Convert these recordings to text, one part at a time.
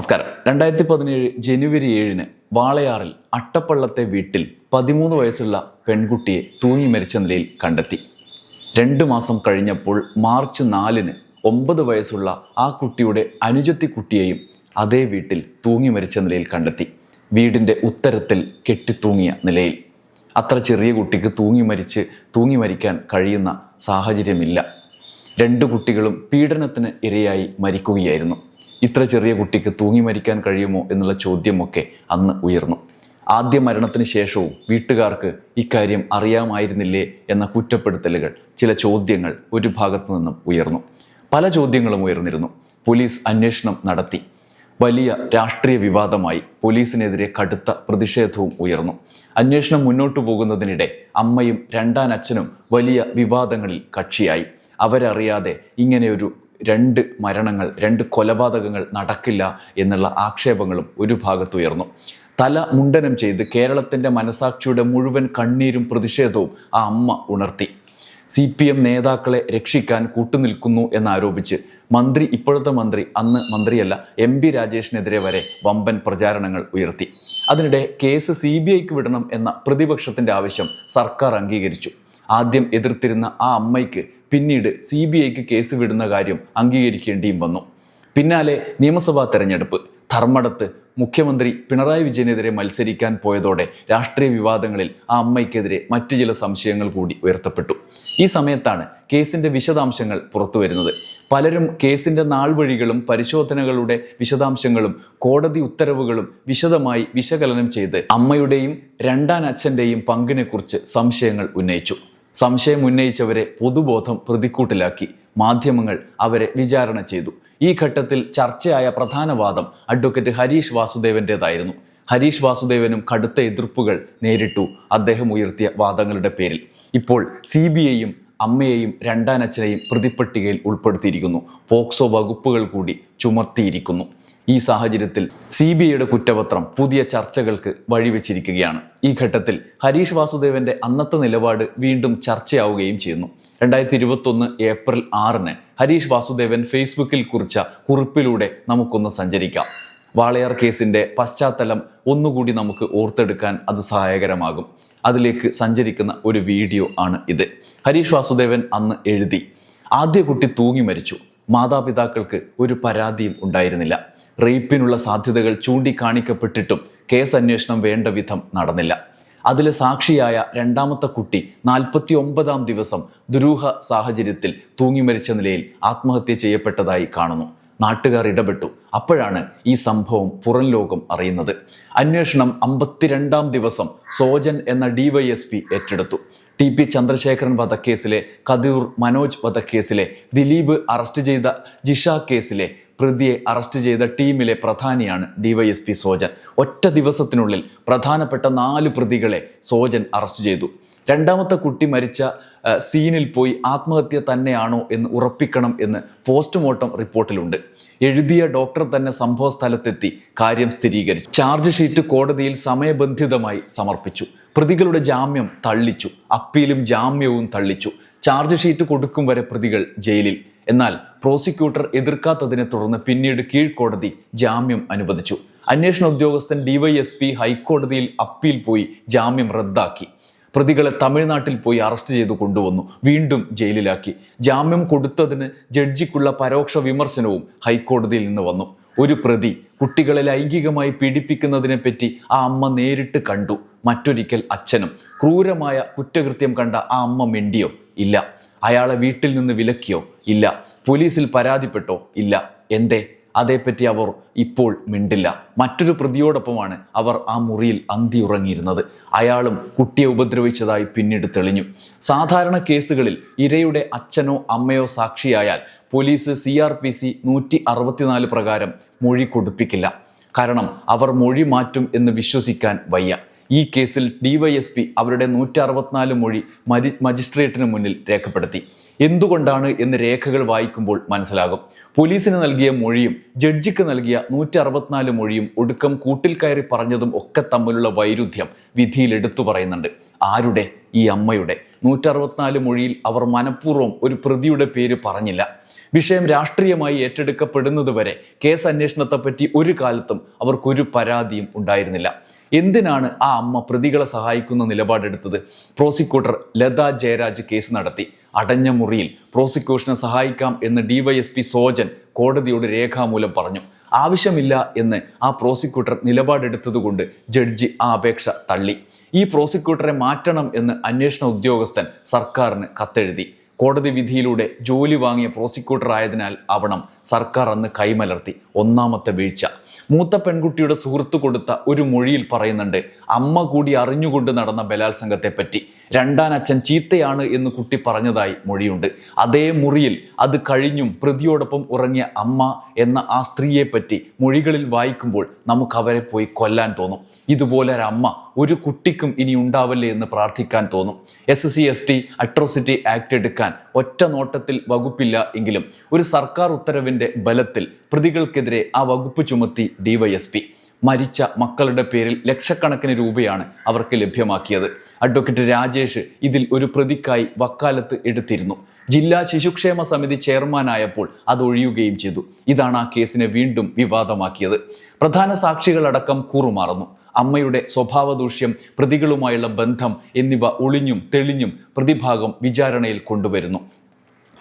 നമസ്കാരം. രണ്ടായിരത്തി പതിനേഴ് ജനുവരി ഏഴിന് വാളയാറിൽ അട്ടപ്പള്ളത്തെ വീട്ടിൽ പതിമൂന്ന് വയസ്സുള്ള പെൺകുട്ടിയെ തൂങ്ങി മരിച്ച നിലയിൽ കണ്ടെത്തി. രണ്ട് മാസം കഴിഞ്ഞപ്പോൾ മാർച്ച് നാലിന് ഒമ്പത് വയസ്സുള്ള ആ കുട്ടിയുടെ അനുജത്തി കുട്ടിയെയും അതേ വീട്ടിൽ തൂങ്ങി മരിച്ച നിലയിൽ കണ്ടെത്തി. വീടിന്റെ ഉത്തരത്തിൽ കെട്ടിത്തൂങ്ങിയ നിലയിൽ. അത്ര ചെറിയ കുട്ടിക്ക് തൂങ്ങി മരിച്ച് തൂങ്ങി മരിക്കാൻ കഴിയുന്ന സാഹചര്യമില്ല. രണ്ട് കുട്ടികളും പീഡനത്തിന് ഇരയായി മരിക്കുകയായിരുന്നു. ഇത്ര ചെറിയ കുട്ടിക്ക് തൂങ്ങി മരിക്കാൻ കഴിയുമോ എന്നുള്ള ചോദ്യമൊക്കെ അന്ന് ഉയർന്നു. ആദ്യ മരണത്തിന് ശേഷവും വീട്ടുകാർക്ക് ഇക്കാര്യം അറിയാമായിരുന്നില്ലേ എന്ന കുറ്റപ്പെടുത്തലുകൾ ചില ചോദ്യങ്ങൾ ഒരു ഭാഗത്തു നിന്നും ഉയർന്നു. പല ചോദ്യങ്ങളും ഉയർന്നിരുന്നു. പോലീസ് അന്വേഷണം നടത്തി. വലിയ രാഷ്ട്രീയ വിവാദമായി പോലീസിനെതിരെ കടുത്ത പ്രതിഷേധവും ഉയർന്നു. അന്വേഷണം മുന്നോട്ടു പോകുന്നതിനിടെ അമ്മയും രണ്ടാനച്ഛനും വലിയ വിവാദങ്ങളിൽ കക്ഷിയായി. അവരറിയാതെ ഇങ്ങനെയൊരു രണ്ട് മരണങ്ങൾ രണ്ട് കൊലപാതകങ്ങൾ നടക്കില്ല എന്നുള്ള ആക്ഷേപങ്ങളും ഒരു ഭാഗത്തുയർന്നു തല മുണ്ടനം ചെയ്ത് കേരളത്തിന്റെ മനസാക്ഷിയുടെ മുഴുവൻ കണ്ണീരും പ്രതിഷേധവും ആ അമ്മ ഉണർത്തി. സി പി എം നേതാക്കളെ രക്ഷിക്കാൻ കൂട്ടുനിൽക്കുന്നു എന്നാരോപിച്ച് മന്ത്രി ഇപ്പോഴത്തെ മന്ത്രി അന്ന് മന്ത്രിയല്ല എം പി രാജേഷിനെതിരെ വരെ വമ്പൻ പ്രചാരണങ്ങൾ ഉയർത്തി. അതിനിടെ കേസ് സി ബി ഐക്ക് വിടണം എന്ന പ്രതിപക്ഷത്തിന്റെ ആവശ്യം സർക്കാർ അംഗീകരിച്ചു. ആദ്യം എതിർത്തിരുന്ന ആ അമ്മയ്ക്ക് പിന്നീട് സി ബി ഐക്ക് കേസ് വിടുന്ന കാര്യം അംഗീകരിക്കേണ്ടിയും വന്നു. പിന്നാലെ നിയമസഭാ തെരഞ്ഞെടുപ്പ്. ധർമ്മടത്ത് മുഖ്യമന്ത്രി പിണറായി വിജയനെതിരെ മത്സരിക്കാൻ പോയതോടെ രാഷ്ട്രീയ വിവാദങ്ങളിൽ ആ അമ്മയ്ക്കെതിരെ മറ്റു ചില സംശയങ്ങൾ കൂടി ഉയർത്തപ്പെട്ടു. ഈ സമയത്താണ് കേസിന്റെ വിശദാംശങ്ങൾ പുറത്തുവരുന്നത് പലരും കേസിന്റെ നാൾവഴികളും പരിശോധനകളുടെ വിശദാംശങ്ങളും കോടതി ഉത്തരവുകളും വിശദമായി വിശകലനം ചെയ്ത് അമ്മയുടെയും രണ്ടാൻ അച്ഛന്റെയും പങ്കിനെക്കുറിച്ച് സംശയങ്ങൾ ഉന്നയിച്ചു. സംശയം ഉന്നയിച്ചവരെ പൊതുബോധം പ്രതിക്കൂട്ടിലാക്കി മാധ്യമങ്ങൾ അവരെ വിചാരണ ചെയ്തു. ഈ ഘട്ടത്തിൽ ചർച്ചയായ പ്രധാന വാദം അഡ്വക്കേറ്റ് ഹരീഷ് വാസുദേവന്റേതായിരുന്നു ഹരീഷ് വാസുദേവനും കടുത്ത എതിർപ്പുകൾ നേരിട്ടു അദ്ദേഹം ഉയർത്തിയ വാദങ്ങളുടെ പേരിൽ. ഇപ്പോൾ സി ബി ഐയും അമ്മയെയും രണ്ടാനച്ഛനെയും പ്രതിപ്പട്ടികയിൽ ഉൾപ്പെടുത്തിയിരിക്കുന്നു. പോക്സോ വകുപ്പുകൾ കൂടി ചുമത്തിയിരിക്കുന്നു ഈ സാഹചര്യത്തിൽ സി ബി ഐയുടെ കുറ്റപത്രം പുതിയ ചർച്ചകൾക്ക് വഴിവെച്ചിരിക്കുകയാണ്. ഈ ഘട്ടത്തിൽ ഹരീഷ് വാസുദേവന്റെ അന്നത്തെ നിലപാട് വീണ്ടും ചർച്ചയാവുകയും ചെയ്യുന്നു. രണ്ടായിരത്തി ഇരുപത്തൊന്ന് ഏപ്രിൽ ആറിന് ഹരീഷ് വാസുദേവൻ ഫേസ്ബുക്കിൽ കുറിച്ച കുറിപ്പിലൂടെ നമുക്കൊന്ന് സഞ്ചരിക്കാം. വാളയാർ കേസിന്റെ പശ്ചാത്തലം ഒന്നുകൂടി നമുക്ക് ഓർത്തെടുക്കാൻ അത് സഹായകരമാകും. അതിലേക്ക് സഞ്ചരിക്കുന്ന ഒരു വീഡിയോ ആണ് ഇത്. ഹരീഷ് വാസുദേവൻ അന്ന് എഴുതി ആദ്യ കുട്ടി തൂങ്ങി മരിച്ചു. മാതാപിതാക്കൾക്ക് ഒരു പരാതിയും ഉണ്ടായിരുന്നില്ല. റേപ്പിനുള്ള സാധ്യതകൾ ചൂണ്ടിക്കാണിക്കപ്പെട്ടിട്ടും കേസ് അന്വേഷണം വേണ്ട വിധം നടന്നില്ല. അതിലെ സാക്ഷിയായ രണ്ടാമത്തെ കുട്ടി നാൽപ്പത്തി ഒമ്പതാം ദിവസം ദുരൂഹ സാഹചര്യത്തിൽ തൂങ്ങി മരിച്ച നിലയിൽ ആത്മഹത്യ ചെയ്യപ്പെട്ടതായി കാണുന്നു. നാട്ടുകാർ ഇടപെട്ടു. അപ്പോഴാണ് ഈ സംഭവം പുറം ലോകം അറിയുന്നത്. അന്വേഷണം അമ്പത്തിരണ്ടാം ദിവസം സോജൻ എന്ന ഡിവൈഎസ്പി ഏറ്റെടുത്തു. ടി പി ചന്ദ്രശേഖരൻ വധക്കേസിലെ കതിർ മനോജ് വധക്കേസിലെ ദിലീപ് അറസ്റ്റ് ചെയ്ത ജിഷ കേസിലെ പ്രതിയെ അറസ്റ്റ് ചെയ്ത ടീമിലെ പ്രധാനിയാണ് ഡിവൈഎസ്പി സോജൻ. ഒറ്റ ദിവസത്തിനുള്ളിൽ പ്രധാനപ്പെട്ട നാല് പ്രതികളെ സോജൻ അറസ്റ്റ് ചെയ്തു. രണ്ടാമത്തെ കുട്ടി മരിച്ച സീനിൽ പോയി ആത്മഹത്യ തന്നെയാണോ എന്ന് ഉറപ്പിക്കണം എന്ന് പോസ്റ്റ്മോർട്ടം റിപ്പോർട്ടിലുണ്ട്. എഴുതിയ ഡോക്ടർ തന്നെ സംഭവ സ്ഥലത്തെത്തി കാര്യം സ്ഥിരീകരിച്ചു. ചാർജ് ഷീറ്റ് കോടതിയിൽ സമയബന്ധിതമായി സമർപ്പിച്ചു. പ്രതികളുടെ ജാമ്യം തള്ളിച്ചു. അപ്പീലും ജാമ്യവും തള്ളിച്ചു. ചാർജ് ഷീറ്റ് കൊടുക്കും വരെ പ്രതികൾ ജയിലിൽ. എന്നാൽ പ്രോസിക്യൂട്ടർ എതിർക്കാത്തതിനെ തുടർന്ന് പിന്നീട് കീഴ്ക്കോടതി ജാമ്യം അനുവദിച്ചു. അന്വേഷണ ഉദ്യോഗസ്ഥൻ ഡിവൈഎസ്പി ഹൈക്കോടതിയിൽ അപ്പീൽ പോയി ജാമ്യം റദ്ദാക്കി. പ്രതികളെ തമിഴ്നാട്ടിൽ പോയി അറസ്റ്റ് ചെയ്തു കൊണ്ടുവന്നു. വീണ്ടും ജയിലിലാക്കി. ജാമ്യം കൊടുത്തതിന് ജഡ്ജിക്കുള്ള പരോക്ഷ വിമർശനവും ഹൈക്കോടതിയിൽ നിന്ന് വന്നു. ഒരു പ്രതി കുട്ടികളെ ലൈംഗികമായി പീഡിപ്പിക്കുന്നതിനെ പറ്റി ആ അമ്മ നേരിട്ട് കണ്ടു. മറ്റൊരിക്കൽ അച്ഛനും. ക്രൂരമായ കുറ്റകൃത്യം കണ്ട ആ അമ്മ മിണ്ടിയോ? ഇല്ല. അയാളെ വീട്ടിൽ നിന്ന് വിലക്കിയോ? ഇല്ല. പോലീസിൽ പരാതിപ്പെട്ടോ? ഇല്ല. എന്തേ? അതേപ്പറ്റി അവർ ഇപ്പോൾ മിണ്ടില്ല. മറ്റൊരു പ്രതിയോടൊപ്പമാണ് അവർ ആ മുറിയിൽ അന്തി ഉറങ്ങിയിരുന്നത് അയാളും കുട്ടിയെ ഉപദ്രവിച്ചതായി പിന്നീട് തെളിഞ്ഞു. സാധാരണ കേസുകളിൽ ഇരയുടെ അച്ഛനോ അമ്മയോ സാക്ഷിയായാൽ police C R P C നൂറ്റി അറുപത്തിനാല് പ്രകാരം മൊഴി കൊടുപ്പിക്കില്ല. കാരണം അവർ മൊഴി മാറ്റും എന്ന് വിശ്വസിക്കാൻ വയ്യ. ഈ കേസിൽ ഡിവൈഎസ്പി അവരുടെ നൂറ്റി അറുപത്തിനാല് മൊഴി മജി മജിസ്ട്രേറ്റിന് മുന്നിൽ രേഖപ്പെടുത്തി. എന്തുകൊണ്ടാണ് എന്ന് രേഖകൾ വായിക്കുമ്പോൾ മനസ്സിലാകും. പോലീസിന് നൽകിയ മൊഴിയും ജഡ്ജിക്ക് നൽകിയ നൂറ്റി അറുപത്തിനാല് മൊഴിയും ഒടുക്കം കൂട്ടിൽ കയറി പറഞ്ഞതും ഒക്കെ തമ്മിലുള്ള വൈരുദ്ധ്യം വിധിയിൽ എടുത്തു പറയുന്നുണ്ട്. ആരുടെ? ഈ അമ്മയുടെ. നൂറ്റി മൊഴിയിൽ അവർ മനഃപൂർവം ഒരു പ്രതിയുടെ പേര് പറഞ്ഞില്ല. വിഷയം രാഷ്ട്രീയമായി ഏറ്റെടുക്കപ്പെടുന്നതുവരെ കേസ് അന്വേഷണത്തെപ്പറ്റി ഒരു കാലത്തും അവർക്കൊരു പരാതിയും ഉണ്ടായിരുന്നില്ല. എന്തിനാണ് ആ അമ്മ പ്രതികളെ സഹായിക്കുന്ന നിലപാടെടുത്തത്? പ്രോസിക്യൂട്ടർ ലത ജയരാജ് കേസ് നടത്തി. അടഞ്ഞ മുറിയിൽ പ്രോസിക്യൂഷനെ സഹായിക്കാം എന്ന് ഡിവൈഎസ്പി സോജൻ കോടതിയോട് രേഖാമൂലം പറഞ്ഞു. ആവശ്യമില്ല എന്ന് ആ പ്രോസിക്യൂട്ടർ നിലപാടെടുത്തതുകൊണ്ട് ജഡ്ജി ആ അപേക്ഷ തള്ളി. ഈ പ്രോസിക്യൂട്ടറെ മാറ്റണം എന്ന് അന്വേഷണ ഉദ്യോഗസ്ഥൻ സർക്കാരിന് കത്തെഴുതി. കോടതി വിധിയിലൂടെ ജോലി വാങ്ങിയ പ്രോസിക്യൂട്ടർ ആയതിനാൽ ആവണം സർക്കാർ അന്ന് കൈമലർത്തി. ഒന്നാമത്തെ വീഴ്ച. മൂത്ത പെൺകുട്ടിയുടെ സുഹൃത്തു കൊടുത്ത ഒരു മൊഴിയിൽ പറയുന്നുണ്ട് അമ്മ കൂടി അറിഞ്ഞുകൊണ്ട് നടന്ന ബലാത്സംഗത്തെ പറ്റി രണ്ടാനച്ഛൻ ചീത്തയാണ് എന്ന് കുട്ടി പറഞ്ഞതായി മൊഴിയുണ്ട്. അതേ മുറിയിൽ അത് കഴിഞ്ഞും പ്രതിയോടൊപ്പം ഉറങ്ങിയ അമ്മ എന്ന ആ സ്ത്രീയെ പറ്റി മൊഴികളിൽ വായിക്കുമ്പോൾ നമുക്ക് അവരെ പോയി കൊല്ലാൻ തോന്നും. ഇതുപോലെ ഒരു അമ്മ ഒരു കുട്ടിക്കും ഇനി ഉണ്ടാവല്ലേ എന്ന് പ്രാർത്ഥിക്കാൻ തോന്നും. S C S T atrocity act എടുക്കാൻ ഒറ്റ നോട്ടത്തിൽ വകുപ്പില്ല എങ്കിലും ഒരു സർക്കാർ ഉത്തരവിന്റെ ബലത്തിൽ പ്രതികൾക്കെതിരെ ആ വകുപ്പ് ചുമത്തി ഡിവൈഎസ്പി മരിച്ച മക്കളുടെ പേരിൽ ലക്ഷക്കണക്കിന് രൂപയാണ് അവർക്ക് ലഭ്യമാക്കിയത്. അഡ്വക്കേറ്റ് രാജേഷ് ഇതിൽ ഒരു പ്രതിക്കായി വക്കാലത്ത് എടുത്തിരുന്നു. ജില്ലാ ശിശുക്ഷേമ സമിതി ചെയർമാനായപ്പോൾ അത് ഒഴിയുകയും ചെയ്തു. ഇതാണ് ആ കേസിനെ വീണ്ടും വിവാദമാക്കിയത്. പ്രധാന സാക്ഷികളടക്കം കൂറുമാറുന്നു. അമ്മയുടെ സ്വഭാവദൂഷ്യം പ്രതികളുമായുള്ള ബന്ധം എന്നിവ ഒളിഞ്ഞും തെളിഞ്ഞും പ്രതിഭാഗം വിചാരണയിൽ കൊണ്ടുവരുന്നു.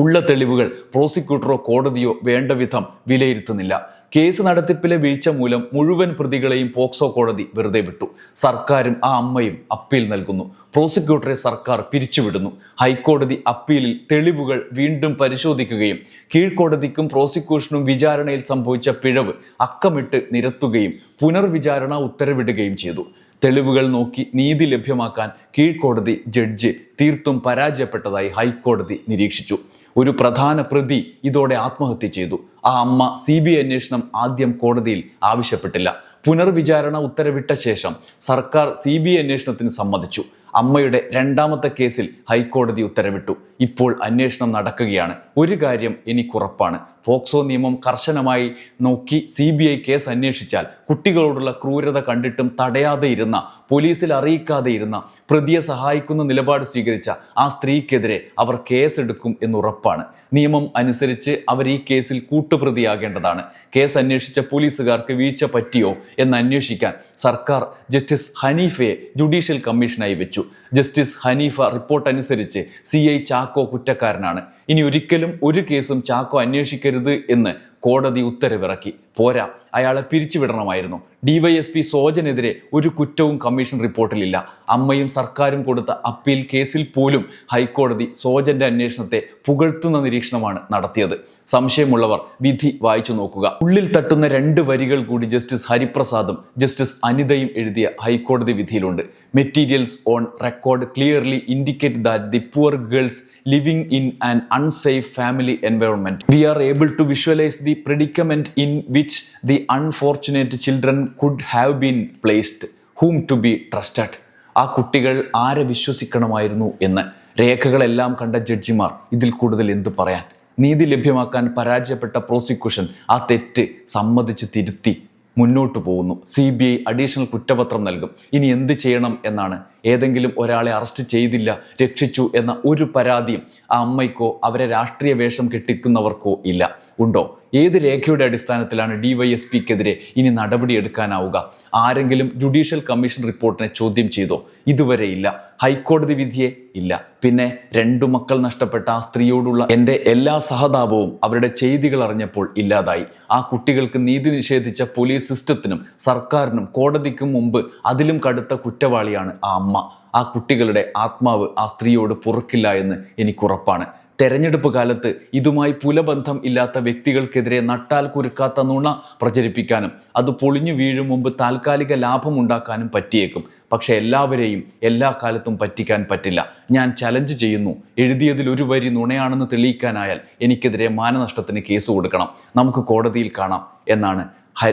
ഉള്ള തെളിവുകൾ പ്രോസിക്യൂട്ടറോ കോടതിയോ വേണ്ട വിധം വിലയിരുത്തുന്നില്ല. കേസ് നടത്തിപ്പിലെ വീഴ്ച മൂലം മുഴുവൻ പ്രതികളെയും പോക്സോ കോടതി വെറുതെ വിട്ടു. സർക്കാരും ആ അമ്മയും അപ്പീൽ നൽകുന്നു. പ്രോസിക്യൂട്ടറെ സർക്കാർ പിരിച്ചുവിടുന്നു. ഹൈക്കോടതി അപ്പീലിൽ തെളിവുകൾ വീണ്ടും പരിശോധിക്കുകയും കീഴ്ക്കോടതിക്കും പ്രോസിക്യൂഷനും വിചാരണയിൽ സംഭവിച്ച പിഴവ് അക്കമിട്ട് നിരത്തുകയും പുനർവിചാരണ ഉത്തരവിടുകയും ചെയ്തു. തെളിവുകൾ നോക്കി നീതി ലഭ്യമാക്കാൻ കീഴ്ക്കോടതി ജഡ്ജ് തീർത്തും പരാജയപ്പെട്ടതായി ഹൈക്കോടതി നിരീക്ഷിച്ചു. ഒരു പ്രധാന പ്രതി ഇതോടെ ആത്മഹത്യ ചെയ്തു. ആ അമ്മ സി ബി അന്വേഷണം ആദ്യം കോടതിയിൽ ആവശ്യപ്പെട്ടില്ല. പുനർവിചാരണ ഉത്തരവിട്ട ശേഷം സർക്കാർ സി ബി അന്വേഷണത്തിന് സമ്മതിച്ചു. അമ്മയുടെ രണ്ടാമത്തെ കേസിൽ ഹൈക്കോടതി ഉത്തരവിട്ടു. ഇപ്പോൾ അന്വേഷണം നടക്കുകയാണ്. ഒരു കാര്യം എനിക്കുറപ്പാണ്. പോക്സോ നിയമം കർശനമായി നോക്കി സി ബി ഐ കേസ് അന്വേഷിച്ചാൽ കുട്ടികളോടുള്ള ക്രൂരത കണ്ടിട്ടും തടയാതെ ഇരുന്ന പോലീസിൽ അറിയിക്കാതെ ഇരുന്ന പ്രതിയെ സഹായിക്കുന്ന നിലപാട് സ്വീകരിച്ച ആ സ്ത്രീക്കെതിരെ അവർ കേസെടുക്കും എന്നുറപ്പാണ്. നിയമം അനുസരിച്ച് അവർ ഈ കേസിൽ കൂട്ടുപ്രതിയാകേണ്ടതാണ്. കേസ് അന്വേഷിച്ച പോലീസുകാർക്ക് വീഴ്ച പറ്റിയോ എന്ന് അന്വേഷിക്കാൻ സർക്കാർ ജസ്റ്റിസ് ഹനീഫയെ ജുഡീഷ്യൽ കമ്മീഷനായി വെച്ചു. ജസ്റ്റിസ് ഹനീഫ റിപ്പോർട്ട് അനുസരിച്ച് സി ഐ ചാക്കോ കുറ്റക്കാരനാണ്. ഇനി ഒരിക്കലും ഒരു കേസും ചാക്കോ അന്വേഷിക്കരുത് എന്ന് കോടതി ഉത്തരവിറക്കി. പോരാ അയാളെ പിരിച്ചുവിടണമായിരുന്നു. ഡിവൈഎസ്പി സോജനെതിരെ ഒരു കുറ്റവും കമ്മീഷൻ റിപ്പോർട്ടിലില്ല. അമ്മയും സർക്കാരും കൊടുത്ത അപ്പീൽ കേസിൽ പോലും ഹൈക്കോടതി സോജന്റെ അന്വേഷണത്തെ പുകഴ്ത്തുന്ന നിരീക്ഷണമാണ് നടത്തിയത്. സംശയമുള്ളവർ വിധി വായിച്ചു നോക്കുക. ഉള്ളിൽ തട്ടുന്ന രണ്ട് വരികൾ കൂടി ജസ്റ്റിസ് ഹരിപ്രസാദും ജസ്റ്റിസ് അനിതയും എഴുതിയ ഹൈക്കോടതി വിധിയിലുണ്ട്. Materials on record clearly indicate that the poor girls living in an unsafe family environment. We are able to visualise the predicament in which the unfortunate children could have been placed whom to be trusted ആ കുട്ടികൾ ആരെ വിശ്വസിക്കണമായിരുന്നു എന്ന്. രേഖകളെല്ലാം കണ്ട ജഡ്ജിമാർ ഇതിൽ കൂടുതൽ എന്തു പറയാൻ? നീതി ലഭ്യമാക്കാൻ പരാജയപ്പെട്ട പ്രോസിക്യൂഷൻ ആ തെറ്റ് സമ്മതിച്ച് തിരുത്തി. മുന്നോട്ട് പോകുന്നു. സി ബി ഐ അഡീഷണൽ കുറ്റപത്രം നൽകും. ഇനി എന്ത് ചെയ്യണം എന്നാണ്. ഏതെങ്കിലും ഒരാളെ അറസ്റ്റ് ചെയ്തില്ല രക്ഷിച്ചു എന്ന ഒരു പരാതിയും ആ അമ്മയ്ക്കോ അവരെ രാഷ്ട്രീയ വേഷം കെട്ടിക്കുന്നവർക്കോ ഇല്ല. ഉണ്ടോ? ഏത് രേഖയുടെ അടിസ്ഥാനത്തിലാണ് ഡി വൈ എസ് പിക്കെതിരെ ഇനി നടപടിയെടുക്കാനാവുക? ആരെങ്കിലും ജുഡീഷ്യൽ കമ്മീഷൻ റിപ്പോർട്ടിനെ ചോദ്യം ചെയ്തോ? ഇതുവരെ ഇല്ല. ഹൈക്കോടതി വിധിയെ ഇല്ല. പിന്നെ രണ്ടു മക്കൾ നഷ്ടപ്പെട്ട ആ സ്ത്രീയോടുള്ള എന്റെ എല്ലാ സഹതാപവും അവരുടെ ചെയ്തികൾ അറിഞ്ഞപ്പോൾ ഇല്ലാതായി. ആ കുട്ടികൾക്ക് നീതി നിഷേധിച്ച പോലീസ് സിസ്റ്റത്തിനും സർക്കാരിനും കോടതിക്കും മുമ്പ് അതിലും കടുത്ത കുറ്റവാളിയാണ് ആ അമ്മ. ആ കുട്ടികളുടെ ആത്മാവ് ആ സ്ത്രീയോട് പൊറുക്കില്ല എന്ന് എനിക്കുറപ്പാണ്. തെരഞ്ഞെടുപ്പ് കാലത്ത് ഇതുമായി പുലബന്ധം ഇല്ലാത്ത വ്യക്തികൾക്കെതിരെ നട്ടാൽ കുരുക്കാത്ത നുണ പ്രചരിപ്പിക്കാനും അത് പൊളിഞ്ഞു വീഴും മുമ്പ് താൽക്കാലിക ലാഭമുണ്ടാക്കാനും പറ്റിയേക്കും. പക്ഷെ എല്ലാവരെയും എല്ലാ കാലത്തും പറ്റിക്കാൻ പറ്റില്ല. ഞാൻ ചലഞ്ച് ചെയ്യുന്നു. എഴുതിയതിൽ ഒരു വരി നുണയാണെന്ന് തെളിയിക്കാനായാൽ എനിക്കെതിരെ മാനനഷ്ടത്തിന് കേസ് കൊടുക്കണം. നമുക്ക് കോടതിയിൽ കാണാം എന്നാണ്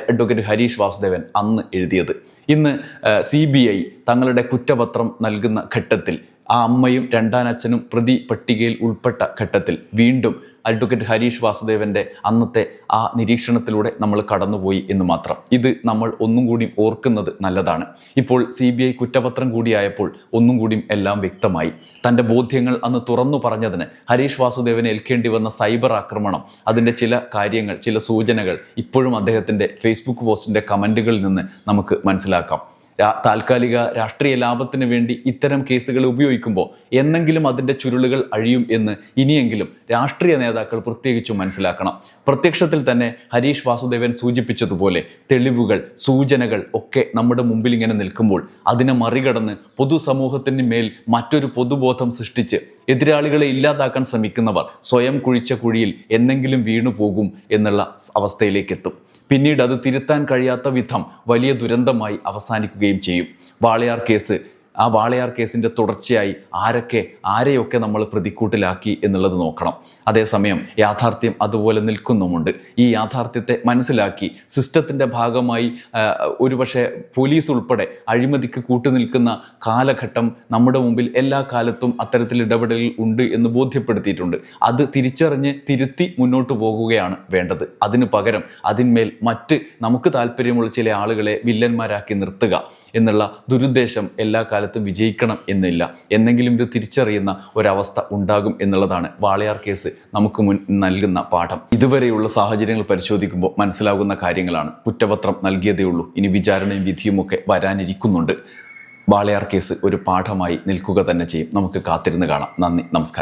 അഡ്വക്കേറ്റ് ഹരീഷ് വാസുദേവൻ അന്ന് എഴുതിയത്. ഇന്ന് സി തങ്ങളുടെ കുറ്റപത്രം നൽകുന്ന ഘട്ടത്തിൽ ആ അമ്മയും രണ്ടാനച്ഛനും പ്രതി പട്ടികയിൽ ഉൾപ്പെട്ട ഘട്ടത്തിൽ വീണ്ടും അഡ്വക്കേറ്റ് ഹരീഷ് വാസുദേവന്റെ അന്നത്തെ ആ നിരീക്ഷണത്തിലൂടെ നമ്മൾ കടന്നുപോയി എന്ന് മാത്രം. ഇത് നമ്മൾ ഒന്നും കൂടി ഓർക്കുന്നത് നല്ലതാണ്. ഇപ്പോൾ സി ബി ഐ കുറ്റപത്രം കൂടിയായപ്പോൾ ഒന്നും കൂടിയും എല്ലാം വ്യക്തമായി. തന്റെ ബോധ്യങ്ങൾ അന്ന് തുറന്നു പറഞ്ഞതിന് ഹരീഷ് വാസുദേവന് ഏൽക്കേണ്ടി വന്ന സൈബർ ആക്രമണം അതിന്റെ ചില കാര്യങ്ങൾ ചില സൂചനകൾ ഇപ്പോഴും അദ്ദേഹത്തിന്റെ ഫേസ്ബുക്ക് പോസ്റ്റിന്റെ കമന്റുകളിൽ നിന്ന് നമുക്ക് മനസ്സിലാക്കാം. താൽക്കാലിക രാഷ്ട്രീയ ലാഭത്തിന് വേണ്ടി ഇത്തരം കേസുകൾ ഉപയോഗിക്കുമ്പോൾ എന്നെങ്കിലും അതിന്റെ ചുരുളുകൾ അഴിയും എന്ന് ഇനിയെങ്കിലും രാഷ്ട്രീയ നേതാക്കൾ പ്രത്യേകിച്ചും മനസ്സിലാക്കണം. പ്രത്യക്ഷത്തിൽ തന്നെ ഹരീഷ് വാസുദേവൻ സൂചിപ്പിച്ചതുപോലെ തെളിവുകൾ സൂചനകൾ ഒക്കെ നമ്മുടെ മുമ്പിൽ ഇങ്ങനെ നിൽക്കുമ്പോൾ അതിനെ മറികടന്ന് പൊതുസമൂഹത്തിന് മേൽ മറ്റൊരു പൊതുബോധം സൃഷ്ടിച്ച് എതിരാളികളെ ഇല്ലാതാക്കാൻ ശ്രമിക്കുന്നവർ സ്വയം കുഴിച്ച കുഴിയിൽ എന്നെങ്കിലും വീണു പോകും എന്നുള്ള അവസ്ഥയിലേക്കെത്തും പിന്നീട് അത് തിരുത്താൻ കഴിയാത്ത വിധം വലിയ ദുരന്തമായി ചെയ്യും. വാളയാർ കേസ് ആ വാളയാർ കേസിന്റെ തുടർച്ചയായി ആരൊക്കെ ആരെയൊക്കെ നമ്മൾ പ്രതിക്കൂട്ടിലാക്കി എന്നുള്ളത് നോക്കണം. അതേസമയം യാഥാർത്ഥ്യം അതുപോലെ നിൽക്കുന്നുമുണ്ട്. ഈ യാഥാർത്ഥ്യത്തെ മനസ്സിലാക്കി സിസ്റ്റത്തിന്റെ ഭാഗമായി ഒരുപക്ഷെ പോലീസ് ഉൾപ്പെടെ അഴിമതിക്ക് കൂട്ടുനിൽക്കുന്ന കാലഘട്ടം നമ്മുടെ മുമ്പിൽ എല്ലാ കാലത്തും അത്തരത്തിൽ ഇടപെടലിൽ ഉണ്ട് എന്ന് ബോധ്യപ്പെടുത്തിയിട്ടുണ്ട്. അത് തിരിച്ചറിഞ്ഞ് തിരുത്തി മുന്നോട്ട് പോകുകയാണ് വേണ്ടത്. അതിന് പകരം അതിന്മേൽ മറ്റ് നമുക്ക് താല്പര്യമുള്ള ചില ആളുകളെ വില്ലന്മാരാക്കി നിർത്തുക എന്നുള്ള ദുരുദ്ദേശം എല്ലാ കാലത്തും വിജയിക്കണം എന്നില്ല. എന്നെങ്കിലും ഇത് തിരിച്ചറിയുന്ന ഒരവസ്ഥ ഉണ്ടാകും എന്നുള്ളതാണ് വാളയാർ കേസ് നമുക്ക് മുൻ നൽകുന്ന പാഠം. ഇതുവരെയുള്ള സാഹചര്യങ്ങൾ പരിശോധിക്കുമ്പോൾ മനസ്സിലാകുന്ന കാര്യങ്ങളാണ് കുറ്റപത്രം നൽകിയതേ ഉള്ളൂ. ഇനി വിചാരണയും വിധിയുമൊക്കെ വരാനിരിക്കുന്നുണ്ട്. വാളയാർ കേസ് ഒരു പാഠമായി നിൽക്കുക തന്നെ ചെയ്യും. നമുക്ക് കാത്തിരുന്ന് കാണാം. നന്ദി നമസ്കാരം.